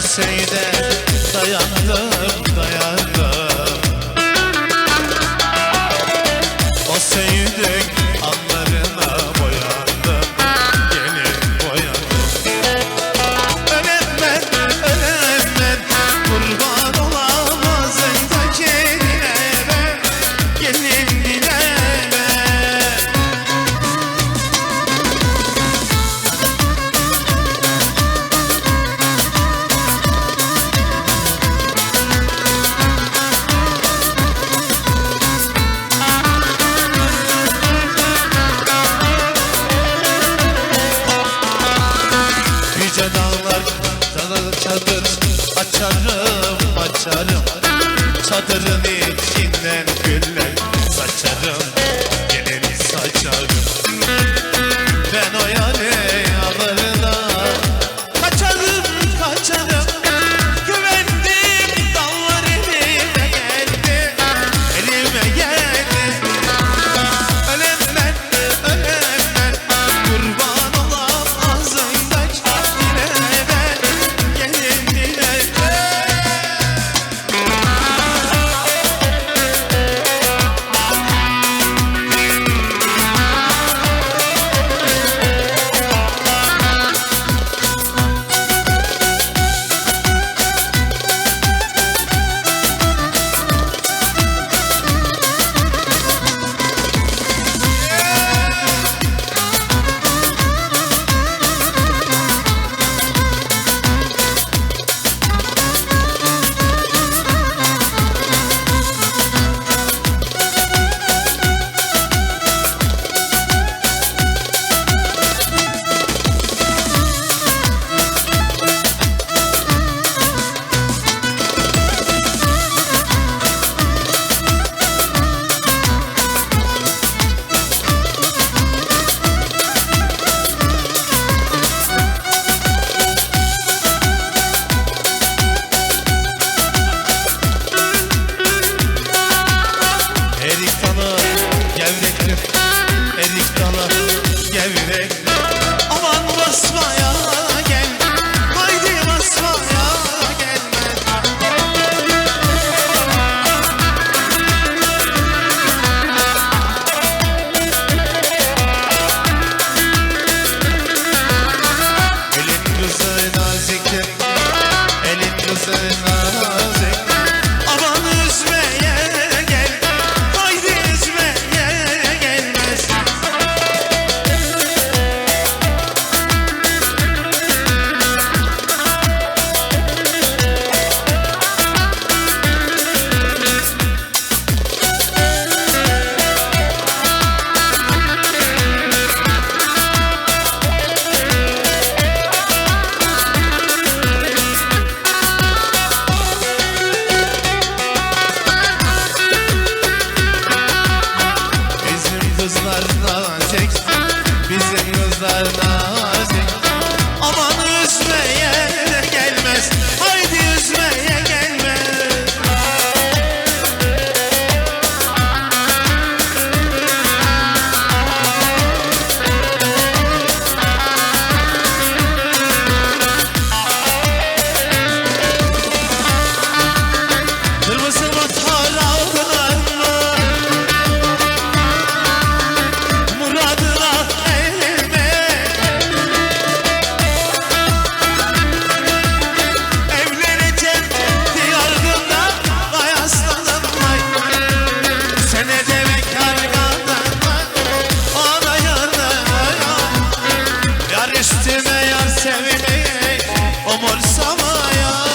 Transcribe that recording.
seyde dayandım dayandım O Yüce dağlar dağlar çadır Açarım açarım. Çadırın içinden güller saçarım. Maya